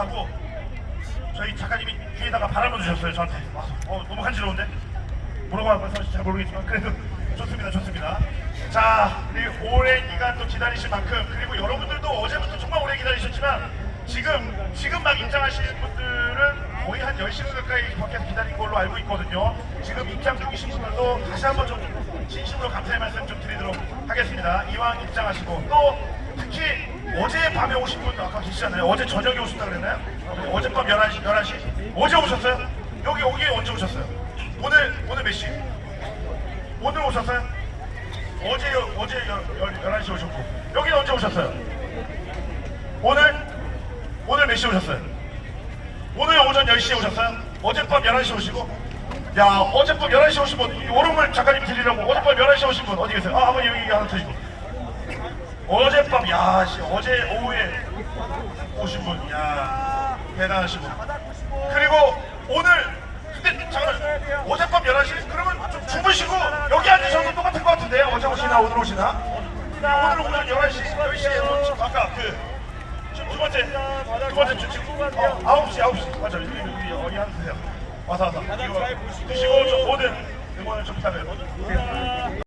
좋다고 저희 작가님이 귀에다가 바람을 주셨어요 저한테. 와서 어, 너무 간지러운데? 건지 사실 잘 모르겠지만 그래도 좋습니다 좋습니다. 자 그리고 오랜 기간 또 기다리신 만큼 그리고 여러분들도 어제부터 정말 오래 기다리셨지만 지금 지금 막 입장하시는 분들은 거의 한 10시간 가까이 밖에서 기다린 걸로 알고 있거든요. 지금 입장 중이신 분들도 다시 한번 좀 진심으로 감사의 말씀 좀 드리도록 하겠습니다. 이왕 입장하시고 또 특히 어제 밤에 오신 분 아까 계시잖아요 어제 저녁에 오셨다 그랬나요? 어젯밤 11시, 11시? 어제 오셨어요? 여기 여기 언제 오셨어요? 오늘 오늘 몇 시? 오늘 오셨어요? 어제 여- 어제 열, 열, 11 시 오셨고 여기는 언제 오셨어요? 오늘 오늘 몇 시 오셨어요? 오늘 오전 10시에 오셨어요? 어젯밤 11시 오시고 야 어젯밤 11시 오신 분 오름을 작가님 드리려고 어젯밤 11시 오신 분 어디 계세요? 아 한번 여기 하나 드시고 어젯밤 야 씨, 어제 오후에 오신 분, 야 대단하시고 그리고 오늘 근데 잠깐 어젯밤 11시? 그러면 좀 주무시고 여기 앉으셔도 똑같을 것 같은데요? 어제 오시나 오늘 오시나? 오늘 오전 11시 10시에 아까 그두 번째 두 번째 주 지금 어, 9시 9시. 맞아 여기 여기 앉으세요. 와서 와서. 이거 드시고 좀 모든